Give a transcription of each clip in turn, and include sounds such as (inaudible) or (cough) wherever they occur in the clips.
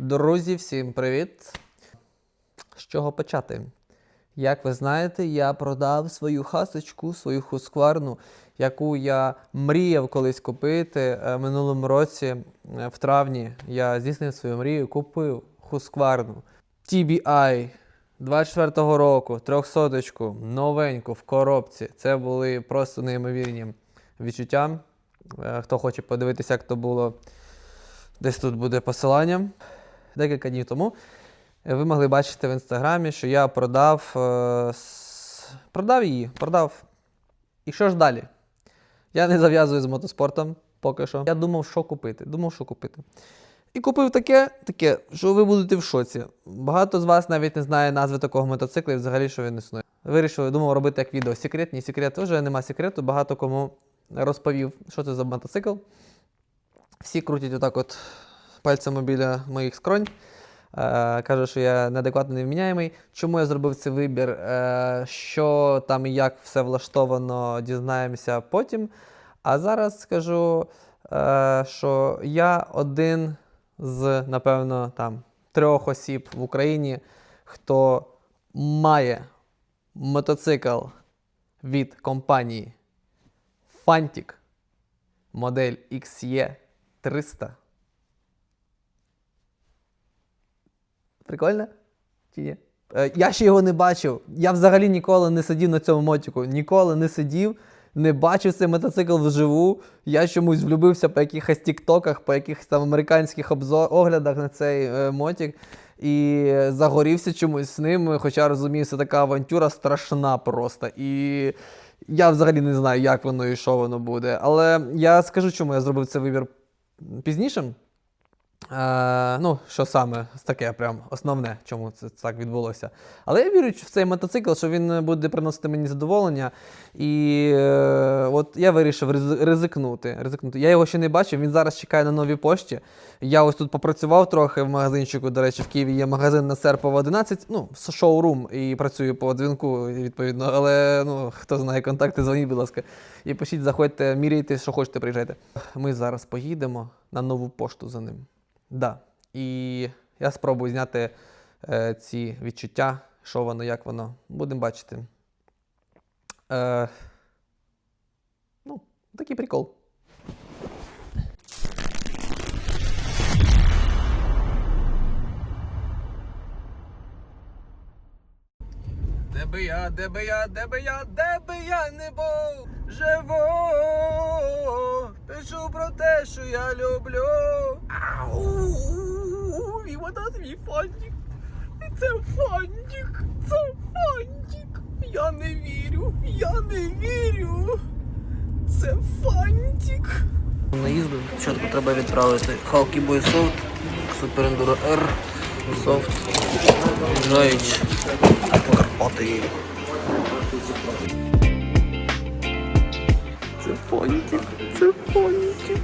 Друзі, всім привіт! З чого почати? Як ви знаєте, я продав свою хасочку, свою хускварну, яку я мріяв колись купити е, минулому році, е, в травні. Я здійснив свою мрію, купив хускварну TBI 24-го року, трьохсоточку, новеньку в коробці. Це були просто неймовірні відчуття. Е, Хто хоче подивитися, як то було, десь тут буде посилання. Декілька днів тому е, ви могли бачити в інстаграмі, що я продав, е, продав її, продав. І що ж далі? Я не зав'язую з мотоспортом поки що. Я думав, що купити. Думав, що купити. І купив таке, таке, що ви будете в шоці. Багато з вас навіть не знає назви такого мотоцикла і взагалі, що він існує. Вирішив, думав робити як відео. Секрет, ні секрет, вже нема секрету. Багато кому розповів, що це за мотоцикл. Всі крутять отак от пальцями біля моїх скронь. Е, Каже, що я неадекватно невміняємий. Чому я зробив цей вибір? Е, що там і як все влаштовано, дізнаємося потім. А зараз скажу, е, що я один з, напевно, там трьох осіб в Україні, хто має мотоцикл від компанії Fantic модель XE300. Прикольно? Чи ні? Е, я ще його не бачив. Я взагалі ніколи не сидів на цьому мотику. Ніколи не сидів, не бачив цей мотоцикл вживу. Я чомусь влюбився по якихось тіктоках, по якихось там американських обзор, оглядах на цей е, мотик. І загорівся чомусь з ним, хоча розумію, це така авантюра страшна просто. І я взагалі не знаю, як воно і що воно буде. Але я скажу, чому я зробив цей вибір пізнішим. Е, ну, що саме таке, прям основне, чому це так відбулося. Але я вірю в цей мотоцикл, що він буде приносити мені задоволення. І е, от я вирішив ризикнути, ризикнути. Я його ще не бачив, він зараз чекає на новій пошті. Я ось тут попрацював трохи в магазинчику. До речі, в Києві є магазин на Серпова 11, ну, шоурум, і працюю по дзвінку, відповідно. Але ну, хто знає контакти, дзвоніть, будь ласка. І пишіть, заходьте, міряйте, що хочете, приїжджайте. Ми зараз поїдемо на нову пошту за ним. Да. І я спробую зняти е, ці відчуття, що воно, як воно. Будемо бачити. Е, ну, такий прикол. Де би я, де би я, де би я, де би я не був, живу, пишу про те, що я люблю. Ау, і вона мій фантик. Це фантик, це фантик. Я не вірю, я не вірю. Це фантик. Наїзду спочатку треба відправити Халкі Boy Soft, Super Enduro R, Soft, Карпати. Це фонтик, це фантик.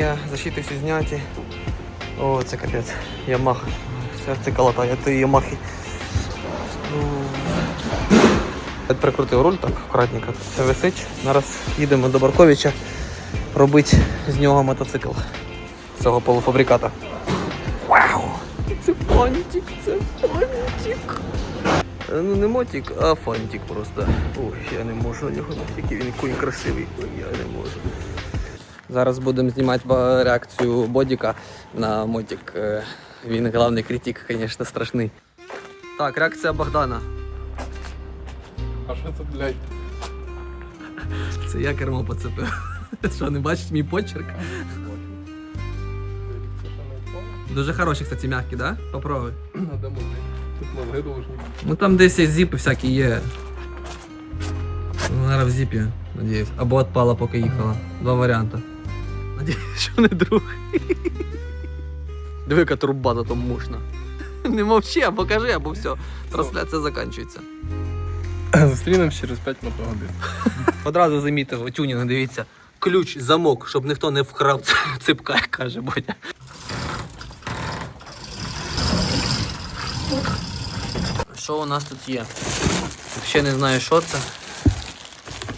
Екологія, защити всі зняті. О, це капець. Ямаха. Серце колотає тої Ямахи. Я Прикрутив руль так акуратненько. Тут все висить. Зараз їдемо до Барковича робити з нього мотоцикл. З цього полуфабриката. Вау! Це фантик, це фантик. Ну не мотик, а фантик просто. Ой, я не можу на нього. Який він кунь красивий. Ой, я не можу. Зараз будемо знімати реакцію Бодіка на мотик. Е, Він головний критик, звісно, страшний. Так, реакція Богдана. А що це, блядь? Це я кермо поцепив. Що, не бачиш мій почерк? Дуже хороші, кстати, м'які, да? Попробуй. Надо мозги. Тут мозги должны. Ну там десь є зіпи всякі є. Ну, наверное, в зіпі, надіюсь. Або отпала, поки їхала. Два варіанти. Надіюсь, що не друг. Диви, яка труба зато мощна. Не мовчи, а покажи, або все. Трансляція закінчується. Зустрінемось через 5 мотогодин. Одразу замітив тюнінг, дивіться. Ключ, замок, щоб ніхто не вкрав ципка, як каже Бодя. Що у нас тут є? Ще не знаю, що це.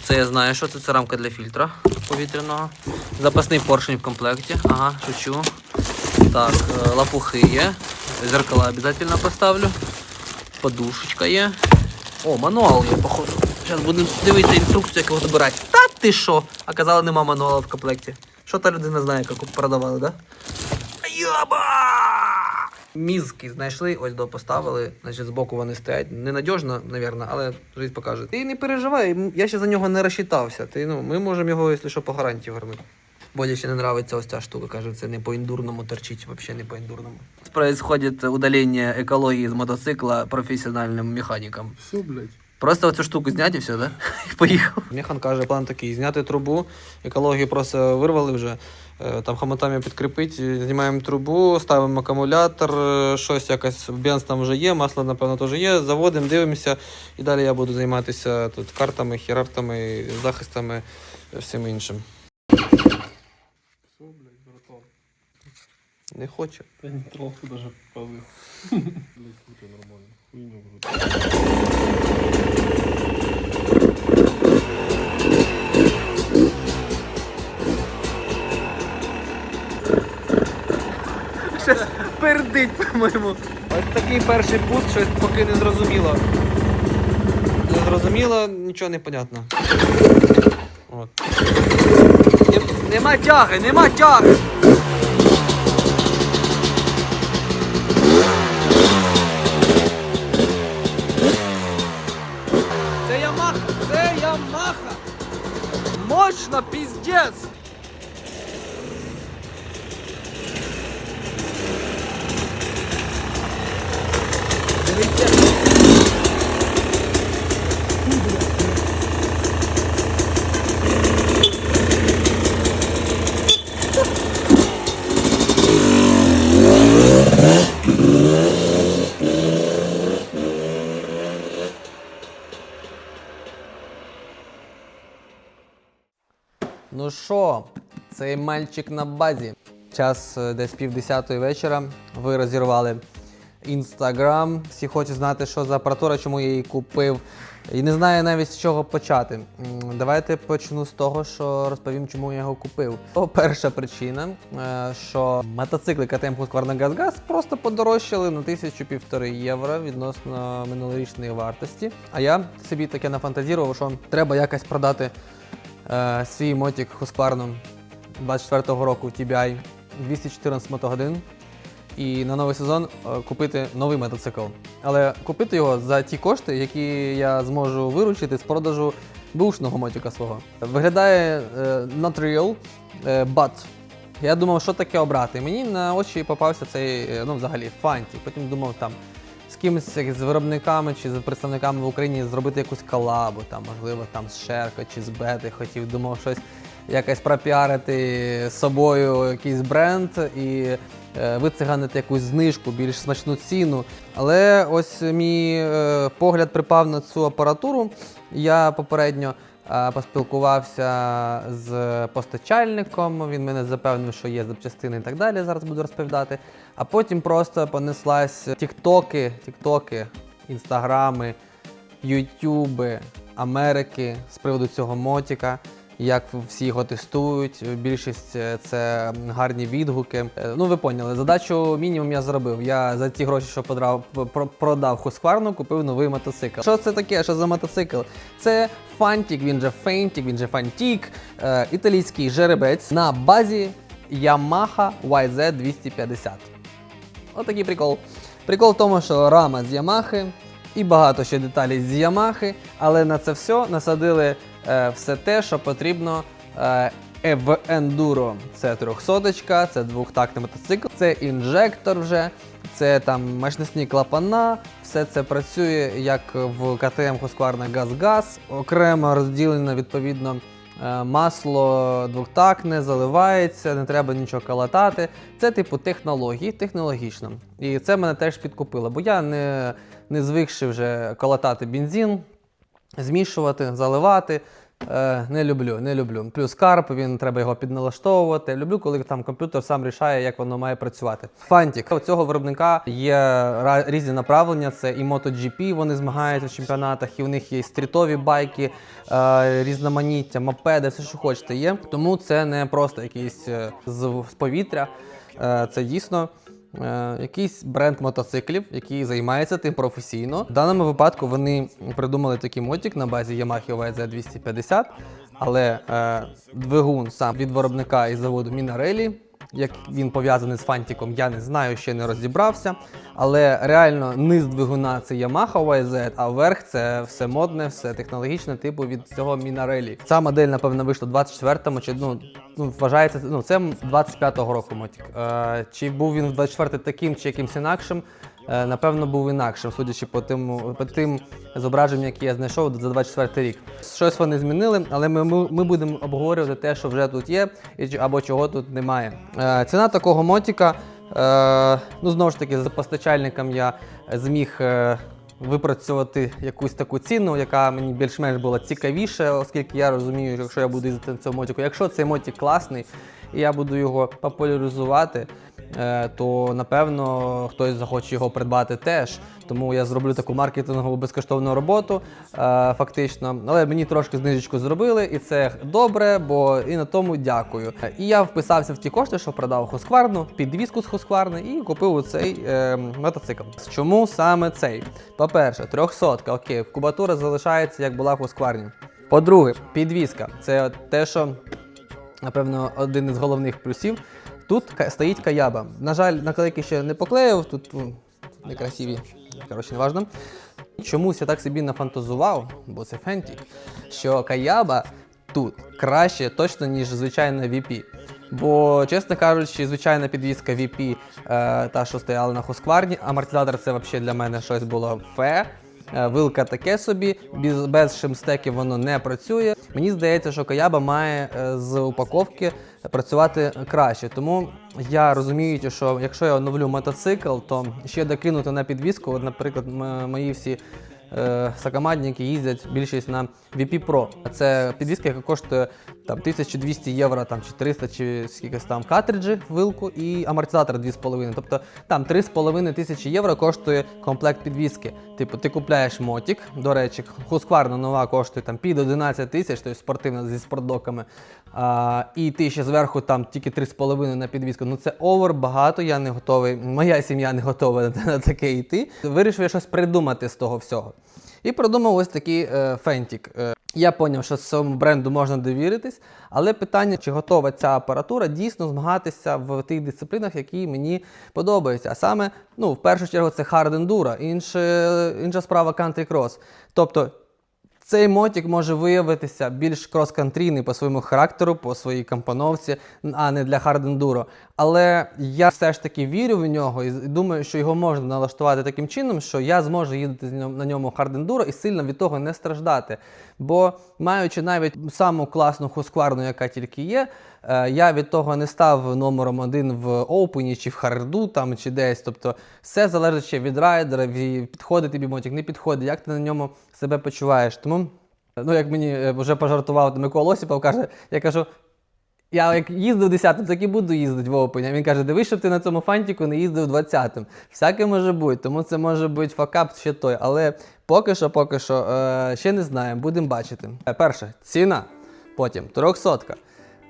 Це я знаю, що це. Це рамка для фільтра повітряного. Запасний поршень в комплекті. Ага, шучу. Так, е, лапухи є. Зеркала обов'язково поставлю. Подушечка є. О, мануал є, походу. Зараз будемо дивитися інструкцію, як його добирати. Та ти що? А казали, нема мануалу в комплекті. Що та людина знає, як продавали, да? Йоба! Мізки знайшли, ось до поставили. Значить, збоку вони стоять. Ненадіжно, мабуть, але життя покаже. Ти не переживай, я ще за нього не розчитався. Ти, ну, ми можемо його, якщо що, по гарантії вернути. Боді ще не нравиться ось ця штука, каже, це не по індурному торчить, взагалі не по індурному. Происходит удалення екології з мотоцикла професіональним механікам. Все, блядь. Просто оцю штуку зняти і все, да? (laughs) І поїхав. Механ каже, план такий: зняти трубу, екологію просто вирвали вже. е, Там хамотами підкріпить, знімаємо трубу, ставимо акумулятор, е, щось якось бенз там вже є, масло, напевно, теж є. Заводимо, дивимося. І далі я буду займатися тут картами, хірартами, захистами, е, всім іншим. Все, блядь, братан. Не хочу. Та не трохи даже пали. (laughs) Блядь, нормально. Хуйню. Щось пердить, по-моєму. Ось такий перший пуск, щось поки не зрозуміло. Не зрозуміло, нічого не понятно. От. Нема тяги, нема тяги! Мощно, піздець! Дивіться. Ну що, цей мальчик на базі. Час е, десь півдесятої вечора. Ви розірвали інстаграм. Всі хочуть знати, що за апаратура, чому я її купив. І не знаю навіть з чого почати. Давайте почну з того, що розповім, чому я його купив. То перша причина, е, що мотоцикли КТМ Husqvarna GazGaz просто подорожчали на тисячу півтори євро відносно минулорічної вартості. А я собі таке нафантазірував, що треба якось продати е, свій мотик Husqvarna 24-го року TBI 214 мотогодин і на новий сезон е, купити новий мотоцикл. Але купити його за ті кошти, які я зможу виручити з продажу бушного мотика свого. Виглядає е, not real, е, but я думав, що таке обрати. Мені на очі попався цей, ну взагалі, фанті. Потім думав там з кимось з виробниками чи з представниками в Україні зробити якусь колабу, там, можливо, там з Шерко чи з Бети хотів, думав щось якось пропіарити з собою якийсь бренд і е, вициганити якусь знижку, більш смачну ціну. Але ось мій е, погляд припав на цю апаратуру. Я попередньо е, поспілкувався з постачальником. Він мене запевнив, що є запчастини і так далі. Зараз буду розповідати. А потім просто понеслась тіктоки, тіктоки, інстаграми, ютюби Америки з приводу цього мотіка. Як всі його тестують, більшість е, це гарні відгуки. Е, Ну, ви поняли, задачу мінімум я зробив. Я за ті гроші, що подрав, продав Husqvarna, купив новий мотоцикл. Що це таке? Що за мотоцикл? Це Фантік, він же Фейнтік, він же Фантік, е, італійський жеребець на базі Yamaha YZ250. Отакий прикол. Прикол в тому, що рама з Ямахи і багато ще деталей з Ямахи, але на це все насадили все те, що потрібно е, е, в ендуро. Це трьохсоточка, це двохтактний мотоцикл, це інжектор вже, це там мощностні клапана. Все це працює як в КТМ Husqvarna GazGaz, окремо розділено відповідно Е, Масло двохтактне, заливається, не треба нічого калатати. Це типу технології, технологічно. І це мене теж підкупило, бо я не, не звикши вже калатати бензин, змішувати, заливати. Е, не люблю, не люблю. Плюс карп, він треба його підналаштовувати. Люблю, коли там комп'ютер сам рішає, як воно має працювати. Фантік. У цього виробника є різні направлення. Це і MotoGP, вони змагаються в чемпіонатах, і у них є стрітові байки, е, різноманіття, мопеди, все, що хочете, є. Тому це не просто якийсь е, з, повітря. Це дійсно. Е, якийсь бренд мотоциклів, який займається тим професійно. В даному випадку вони придумали такий мотик на базі Yamaha YZ250, але е, двигун сам від виробника із заводу Minarelli, як він пов'язаний з фантиком, я не знаю, ще не розібрався. Але реально низ двигуна це Yamaha YZ, а верх це все модне, все технологічне, типу від цього Мінарелі. Ця модель, напевно, вийшла в 24-му, чи ну, ну вважається, ну це 25-го року мотик. Е, чи був він в 24 таким чи якимсь інакшим? Е, напевно, був інакшим, судячи по тим, по тим зображенням, які я знайшов за 24 рік. Щось вони змінили, але ми, ми, будемо обговорювати те, що вже тут є, або чого тут немає. Е, ціна такого мотика, е, ну знову ж таки, з постачальником я зміг. Випрацювати якусь таку ціну, яка мені більш-менш була цікавіша, оскільки я розумію, якщо я буду їздити на цьому мотику. Якщо цей мотик класний і я буду його популяризувати, то напевно хтось захоче його придбати теж. Тому я зроблю таку маркетингову безкоштовну роботу, е, фактично. Але мені трошки знижечку зробили, і це добре, бо і на тому дякую. Е, І я вписався в ті кошти, що продав Husqvarna, підвізку з Husqvarna і купив цей е, мотоцикл. Чому саме цей? По-перше, 300, окей, кубатура залишається, як була в Husqvarna. По-друге, підвізка. Це те, що напевно, один із головних плюсів. Тут стоїть каяба. На жаль, наклейки ще не поклеїв, тут ну, некрасиві, коротше, не важно. Чомусь я так собі нафантазував, бо це фентік, що каяба тут краще точно, ніж звичайна VP. Бо, чесно кажучи, звичайна підвізка VP, е, та, що стояла на Husqvarna, амортизатор це взагалі для мене щось було фе. Е, Вилка таке собі, без, без шимстеків воно не працює. Мені здається, що Каяба має е, з упаковки працювати краще. Тому я розумію, що якщо я оновлю мотоцикл, то ще докинути на підвіску, наприклад, мої всі е, сакамадники їздять більшість на VP Pro. Це підвізка, яка коштує там 1200 євро, там, чи 300, чи скількись там картриджі, вилку і амортизатор 2,5. Тобто там 3,5 тисячі євро коштує комплект підвіски. Типу, ти купляєш мотик, до речі, Husqvarna нова коштує там під 11 тисяч, тобто спортивна зі спортдоками. А, і ти ще зверху там тільки 3,5 на підвіску. Ну це овер багато, я не готовий. Моя сім'я не готова на, таке йти. Вирішив я щось придумати з того всього. І придумав ось такий е, фентік. Е, я зрозумів, що цьому бренду можна довіритись, але питання, чи готова ця апаратура дійсно змагатися в тих дисциплінах, які мені подобаються. А саме, ну, в першу чергу, це enduro, інше, інша справа country cross. Тобто цей мотік може виявитися більш крос-кантрійний по своєму характеру, по своїй компоновці, а не для хардендуро. Але я все ж таки вірю в нього і думаю, що його можна налаштувати таким чином, що я зможу їздити на ньому хардендуро і сильно від того не страждати. Бо маючи навіть саму класну хускварну, яка тільки є, я від того не став номером один в Open, чи в харду там, чи десь. Тобто все залежить ще від райдера, підходить тобі мотик, не підходить, як ти на ньому себе почуваєш. Тому, ну як мені е, вже пожартував Микола Осіпов, каже, я кажу. Я як їздив 10-м, так і буду їздити в. А він каже, дивись, щоб ти на цьому фантіку не їздив 20-м. Всяке може бути, тому це може бути факап ще той. Але поки що, поки що, е, ще не знаємо, будемо бачити. Е, Перше, ціна. Потім 300.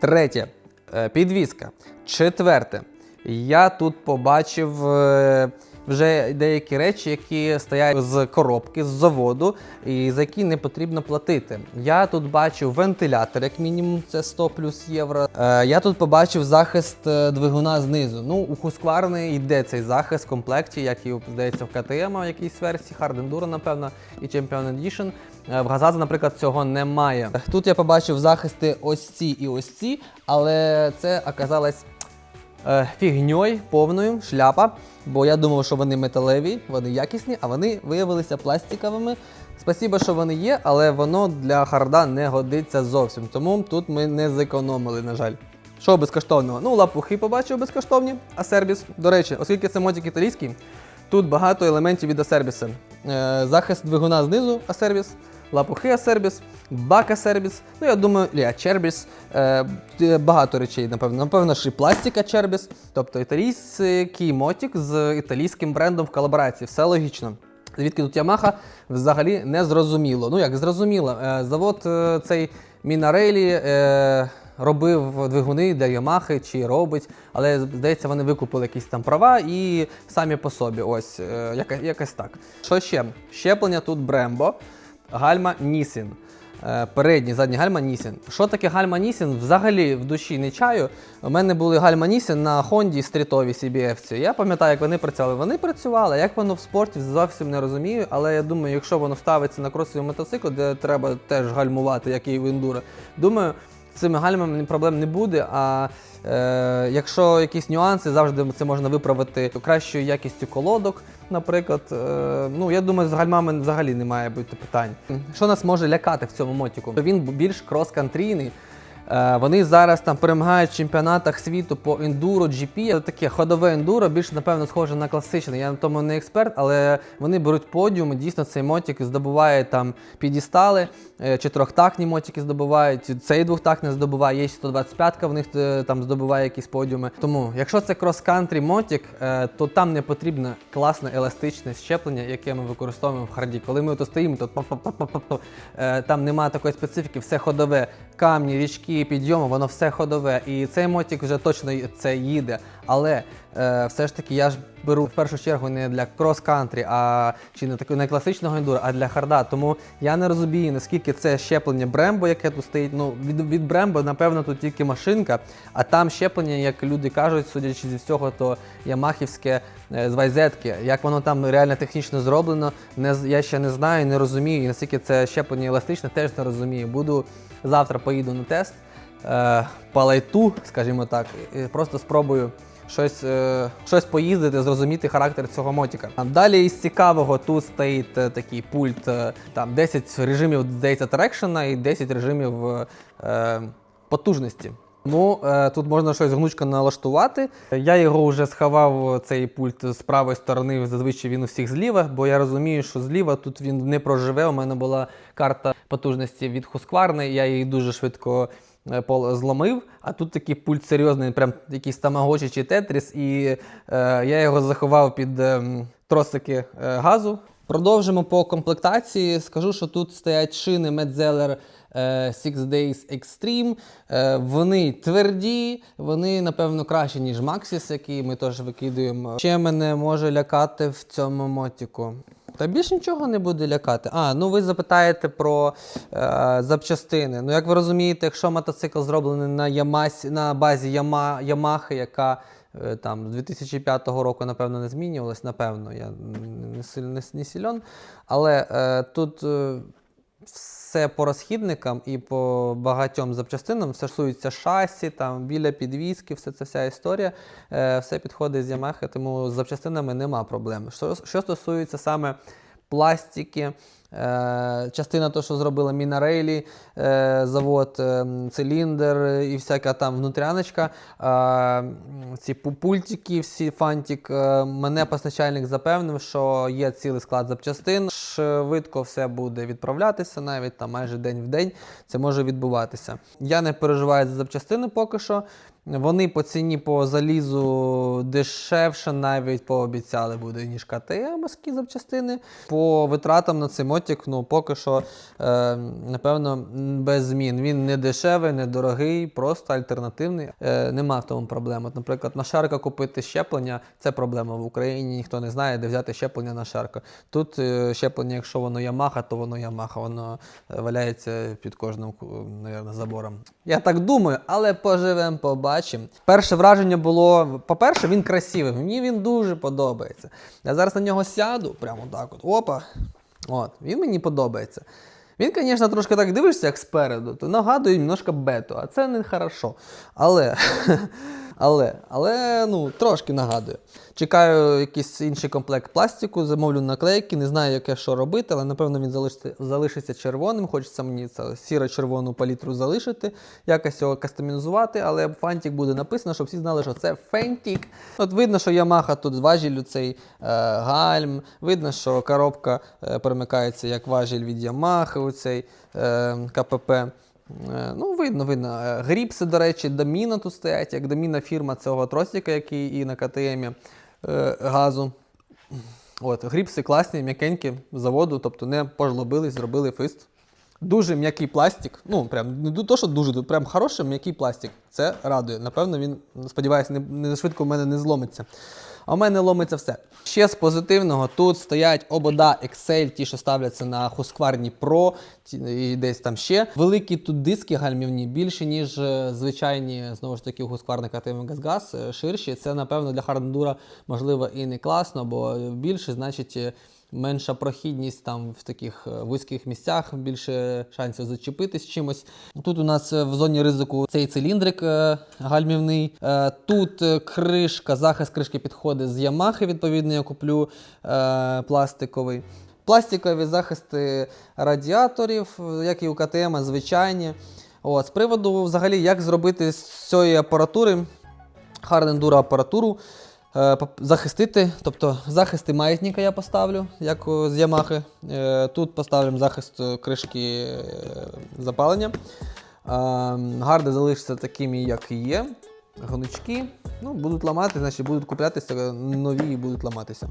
Третє, е, підвізка. Четверте. Я тут побачив е, вже деякі речі, які стоять з коробки, з заводу, і за які не потрібно платити. Я тут бачив вентилятор, як мінімум, це 100 плюс євро. Е, я тут побачив захист двигуна знизу. Ну, у Husqvarna йде цей захист в комплекті, як і здається в KTM в якійсь версії, Hard Enduro, напевно, і Champion Edition. Е, В Газаза, наприклад, цього немає. Тут я побачив захисти ось ці і ось ці, але це оказалось е, фігньою повною, шляпа. Бо я думав, що вони металеві, вони якісні, а вони виявилися пластиковими. Спасибо, що вони є, але воно для харда не годиться зовсім. Тому тут ми не зекономили, на жаль. Що безкоштовного? Ну, лапухи побачив безкоштовні, а сервіс. До речі, оскільки це мотик італійський, тут багато елементів від Асервіса. Е, захист двигуна знизу Асервіс, лапухи Асервіс, бак Асервіс. Ну, я думаю, Чербіс. Багато речей, напевно. Напевно, ж і пластика Чербіс. Тобто італійський мотик з італійським брендом в колаборації. Все логічно. Звідки тут Ямаха взагалі не зрозуміло. Ну як зрозуміло, е, завод е, цей Мінарелі робив двигуни для Ямахи чи робить, але здається, вони викупили якісь там права і самі по собі. Ось е, якось так. Що ще? Щеплення тут Брембо, гальма Нісін. Е, Передні, задні гальма Нісін. Що таке гальма Нісін? Взагалі в душі не чаю. У мене були гальма Нісін на Хонді стрітовій CBF. Я пам'ятаю, як вони працювали. Вони працювали. Як воно в спорті зовсім не розумію. Але я думаю, якщо воно ставиться на кросовий мотоцикл, де треба теж гальмувати, як і в ендуро, думаю, цими гальмами проблем не буде. А е, якщо якісь нюанси, завжди це можна виправити кращою якістю колодок, наприклад. Е, ну я думаю, з гальмами взагалі не має бути питань. Що нас може лякати в цьому мотіку? Він більш крос-кантрійний. Е, Вони зараз там перемагають в чемпіонатах світу по ендуро, GP. Це таке ходове ендуро, більш напевно схоже на класичне. Я на тому не експерт, але вони беруть подіуми. Дійсно, цей мотик здобуває там підістали, е, чотирьохтактні мотики здобувають. Цей двохтактний здобуває, є 125-ка, в них е, там здобуває якісь подіуми. Тому, якщо це крос-кантрі мотик, то там не потрібно класне еластичне щеплення, яке ми використовуємо в харді. Коли ми тут стоїмо, то там немає такої специфіки, все ходове, камні, річки, підйоми, воно все ходове. І цей мотик вже точно це їде. Але е, все ж таки я ж беру в першу чергу не для крос-кантрі, а чи не такого не класичного ендуро, а для харда. Тому я не розумію, наскільки це щеплення Брембо, яке тут стоїть. Ну від, від Брембо, напевно, тут тільки машинка, а там щеплення, як люди кажуть, судячи зі всього, то ямахівське е, з вайзетки. Як воно там реально технічно зроблено, не я ще не знаю, не розумію. І наскільки це щеплення еластичне, теж не розумію. Буду завтра поїду на тест е, по скажімо так, просто спробую щось, е, щось поїздити, зрозуміти характер цього мотика. Далі із цікавого тут стоїть е, такий пульт, там 10 режимів, здається, трекшена і 10 режимів потужності. Ну, е, тут можна щось гнучко налаштувати. Я його вже сховав, цей пульт з правої сторони, зазвичай він у всіх зліва, бо я розумію, що зліва тут він не проживе. У мене була карта потужності від Husqvarna, я її дуже швидко е, пол- зломив. А тут такий пульт серйозний, прям якийсь тамагочі чи тетріс, і е, я його заховав під ем, тросики е, газу. Продовжимо по комплектації. Скажу, що тут стоять шини е, Six Days Extreme. Е, Вони тверді, вони, напевно, кращі, ніж Maxis, який ми теж викидуємо. Ще мене може лякати в цьому мотіку. Та більше нічого не буде лякати. А, ну ви запитаєте про е, запчастини. Ну, як ви розумієте, якщо мотоцикл зроблений на, Ямасі, на базі Яма, Ямахи, яка е, там з 2005 року, напевно, не змінювалась, напевно, я не, не, не сильон. Але е, тут е, все по розхідникам і по багатьом запчастинам, все стосується шасі, там, біля підвізки, все це вся історія, е, все підходить з Ямахи, тому з запчастинами нема проблем. Що, що стосується саме пластики, е, частина того, що зробила Мінарелі, е, завод, е, циліндр і всяка там внутряночка, ці пу- пультики, всі фантик, мене постачальник запевнив, що є цілий склад запчастин. Швидко все буде відправлятися, навіть там майже день в день це може відбуватися. Я не переживаю за запчастини поки що. Вони по ціні по залізу дешевше навіть пообіцяли буде, ніж КТМські запчастини. По витратам на цей мотик, ну поки що, е, напевно, без змін. Він не дешевий, не дорогий, просто альтернативний. Е, нема в тому проблем. Наприклад, на шарка купити щеплення це проблема в Україні. Ніхто не знає, де взяти щеплення на шарка. Тут е, щеплення, якщо воно Ямаха, то воно Ямаха, воно е, валяється під кожним ку- забором. Я так думаю, але поживемо, побачимо. Перше враження було: по-перше, він красивий. Мені він дуже подобається. Я зараз на нього сяду, прямо так от. Опа. От, він мені подобається. Він, звісно, трошки так дивишся, як спереду, то нагадує немножко бету, а це не хорошо. Але (laughs) Але, але ну, трошки нагадує. Чекаю якийсь інший комплект пластику, замовлю наклейки, не знаю, яке що робити, але напевно він залишиться, залишиться червоним. Хочеться мені сіро-червону палітру залишити, якось його кастомізувати, але фантик буде написано, щоб всі знали, що це фентік. От видно, що Yamaha тут важіль у цей е, гальм, видно, що коробка е, перемикається як важіль від Yamaha, у цей е, КПП. Е, Ну, видно, видно. Е, Гріпси, до речі, Доміна тут стоять, як Доміна фірма цього тросика, який і на КТМі е, газу. От, гріпси класні, м'якенькі заводу, тобто не пожлобились, зробили фист. Дуже м'який пластик. Ну, прям не то, що дуже, прям хороший м'який пластик. Це радує. Напевно, він, сподіваюся, не, не швидко в мене не зломиться. А в мене ломиться все. Ще з позитивного тут стоять обода Excel, ті, що ставляться на Husqvarna Pro, і десь там ще. Великі тут диски гальмівні, більше, ніж е, звичайні, знову ж таки, у Husqvarna KTM GasGas, е, ширші. Це, напевно, для хардендура можливо і не класно, бо більше, значить. Менша прохідність там в таких е, вузьких місцях, більше шансів зачепитись чимось. Тут у нас е, в зоні ризику цей циліндрик е, гальмівний. Тут кришка, захист кришки підходить з Yamaha, відповідно, я куплю пластиковий. Пластикові захисти радіаторів, як і у КТМ, звичайні. От, з приводу, взагалі, як зробити з цієї апаратури Hard Enduro апаратуру захистити. Тобто захисти маятника я поставлю, як з Yamaha. Е, Тут поставимо захист е, кришки е, запалення. Е, Гарди залишиться такими, як і є. Гнучки. Ну, будуть ламати, значить будуть куплятися нові і будуть ламатися.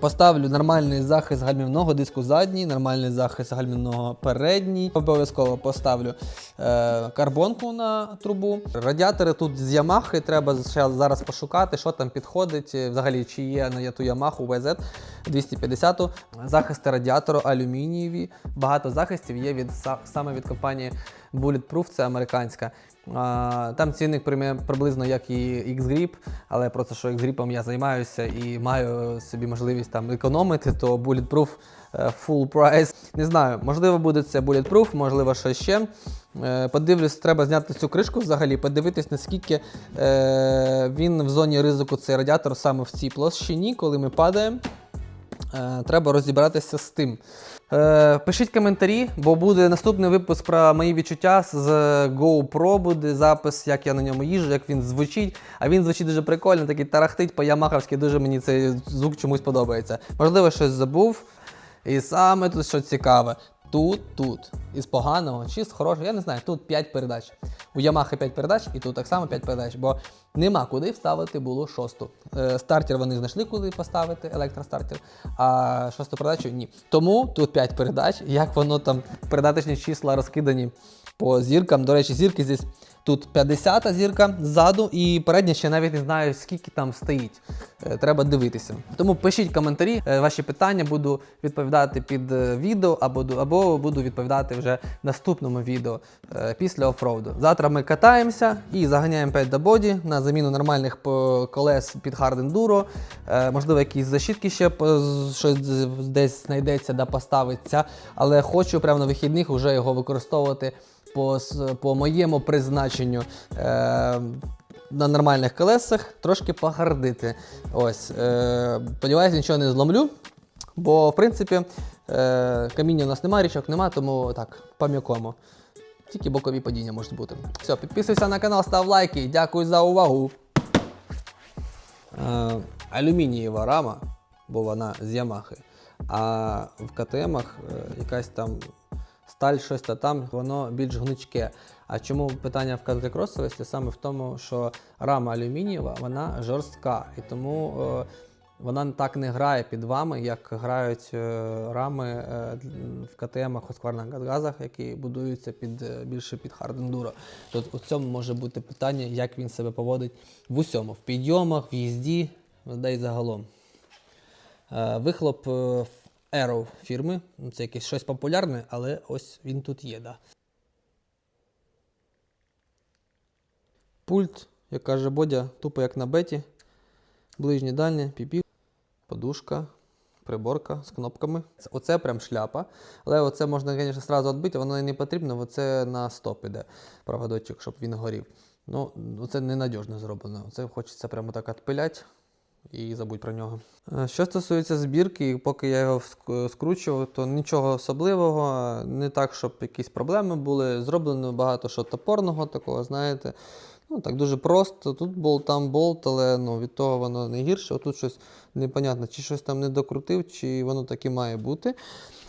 Поставлю нормальний захист гальмівного диску задній, нормальний захист гальмівного передній. Обов'язково поставлю е, карбонку на трубу. Радіатори тут з Yamaha, треба зараз пошукати, що там підходить. е, Взагалі, чи є на ту Yamaha VZ 250. Захисти радіатору алюмінієві. Багато захистів є від саме від компанії Bulletproof, це американська. Там цінник приблизно як і X-Grip, але просто що X-Grip я займаюся і маю собі можливість там економити, то Bulletproof е, full price. Не знаю, можливо, буде це Bulletproof, можливо, що ще. Е, Подивлюсь, треба зняти цю кришку взагалі, подивитись, наскільки е, він в зоні ризику цей радіатор саме в цій площині, коли ми падаємо. Треба розібратися з тим. Е, пишіть коментарі, бо буде наступний випуск про мої відчуття з GoPro. Буде запис, як я на ньому їжджу, як він звучить. А він звучить дуже прикольно, такий тарахтить по-ямаховськи, дуже мені цей звук чомусь подобається. Можливо, щось забув. І саме тут що цікаве. Тут, тут. Із поганого чи з хорошого, я не знаю, тут 5 передач. У Ямахи 5 передач і тут так само 5 передач, бо нема куди вставити було шосту. Е, стартер вони знайшли, куди поставити, електростартер, а шосту передачу ні. Тому тут 5 передач, як воно там передаточні числа розкидані по зіркам. До речі, зірки здесь тут 50-та зірка ззаду, і передня ще навіть не знаю, скільки там стоїть. Е, Треба дивитися. Тому пишіть коментарі, е, ваші питання, буду відповідати під е, відео, або, або буду відповідати вже в наступному відео після офроуду. Завтра ми катаємося і заганяємо 5 до боді на заміну нормальних колес під Hard Enduro. Можливо, якісь защитки ще щось десь знайдеться, да поставиться. Але хочу прямо на вихідних вже його використовувати по, по моєму призначенню. Е, на нормальних колесах трошки погардити. Ось. Е, сподіваюся, нічого не зломлю. Бо, в принципі, е, каміння у нас немає, річок немає, тому так, пам'якуємо. Тільки бокові падіння можуть бути. Все, підписуйся на канал, став лайки. Дякую за увагу. Е, алюмінієва рама, бо вона з Ямахи. А в КТМах е, якась там сталь, щось та там, воно більш гнучке. А чому питання в кантикросовості? Саме в тому, що рама алюмінієва, вона жорстка. І тому е, вона так не грає під вами, як грають е, рами е, в КТМах, Husqvarna газах, які будуються під, е, більше під Enduro. Тут у цьому може бути питання, як він себе поводить в усьому, в підйомах, в їзді, да й загалом. Вихлоп Aero фірми. Ну, Це якесь щось популярне, але ось він тут є. Да. Пульт, як каже Бодя, тупо як на беті. Ближнє дальнє, піпі, подушка, приборка з кнопками. Оце прям шляпа. Але оце можна, звісно, одразу відбити, воно і не потрібно, оце на стоп іде проводочок, щоб він горів. Ну, ну, це ненадіжно зроблено. Це хочеться прямо так відпиляти і забудь про нього. Е, Що стосується збірки, поки я його скручував, то нічого особливого, не так, щоб якісь проблеми були. Зроблено багато що топорного такого, знаєте. Ну, так дуже просто. Тут болт, там болт, але ну, від того воно не гірше. Тут щось непонятно, чи щось там не докрутив, чи воно так і має бути.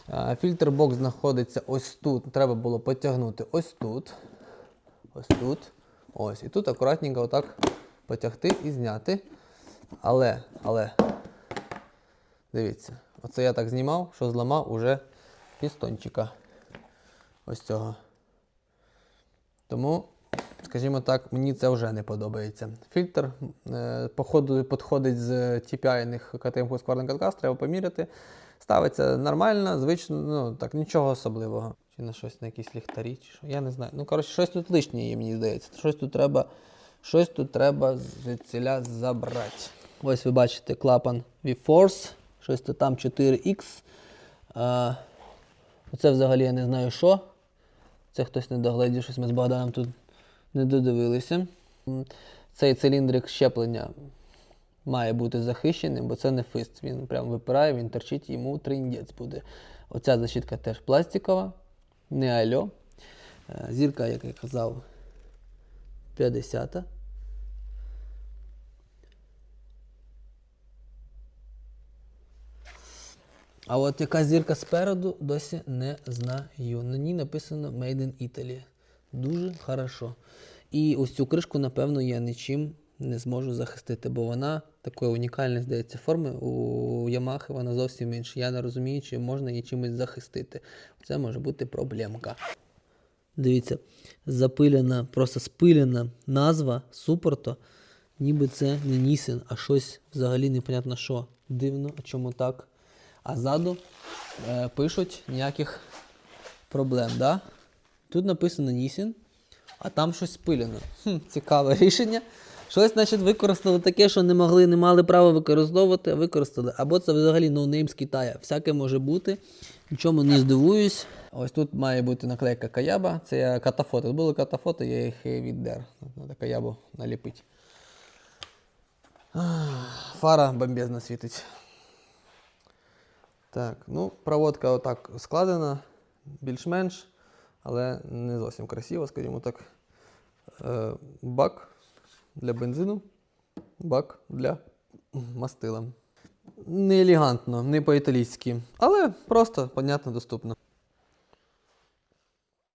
Е, Фільтр-бокс знаходиться ось тут. Треба було потягнути ось тут. Ось тут. Ось. І тут акуратненько отак потягти і зняти. Але, але, дивіться, оце я так знімав, що зламав уже пістончика. Ось цього. Тому, скажімо так, мені це вже не подобається. Фільтр, е, походу, підходить з TPI-них КТМ Husqvarna каркас, треба поміряти. Ставиться нормально, звично, ну так, нічого особливого. Чи на щось на якісь ліхтарі, чи що. Я не знаю. Ну, коротше, щось тут лишнє є, мені здається. Щось тут треба, щось тут треба звідсіля забрати. Ось ви бачите клапан V-Force, щось там 4X. А, оце взагалі я не знаю що. Це хтось не догледів, щось ми з Богданом тут не додивилися. Цей циліндрик щеплення має бути захищеним, бо це не фист. Він прям випирає, він торчить, йому триндець буде. Оця защитка теж пластикова, не альо. Е, Зірка, як я казав, 50. А от яка зірка спереду, досі не знаю. На ній написано Made in Italy. Дуже хорошо. І ось цю кришку, напевно, я нічим не зможу захистити, бо вона такої унікальної, здається, форми. У Ямахи вона зовсім інша. Я не розумію, чи можна її чимось захистити. Це може бути проблемка. Дивіться, запилена, просто спилена назва Супорто, ніби це не Нісен, а щось взагалі непонятно що. Дивно, чому так? А ззаду е, пишуть ніяких проблем. Да? Тут написано Нісін, а там щось спилено. Хм, цікаве рішення. Щось, значить, використали таке, що не могли, не мали права використовувати, а використали. Або це взагалі ноунейм з Китая. Всяке може бути. Нічому не здивуюсь. Ось тут має бути наклейка Каяба. Це я катафоти. Були катафоти, я їх віддер. Треба Каябу наліпити. Фара бомбезно світить. Так, ну, проводка отак складена, більш-менш, але не зовсім красиво, скажімо так. Е, бак для бензину, бак для мастила. Не елегантно, не по-італійськи, але просто, понятно, доступно.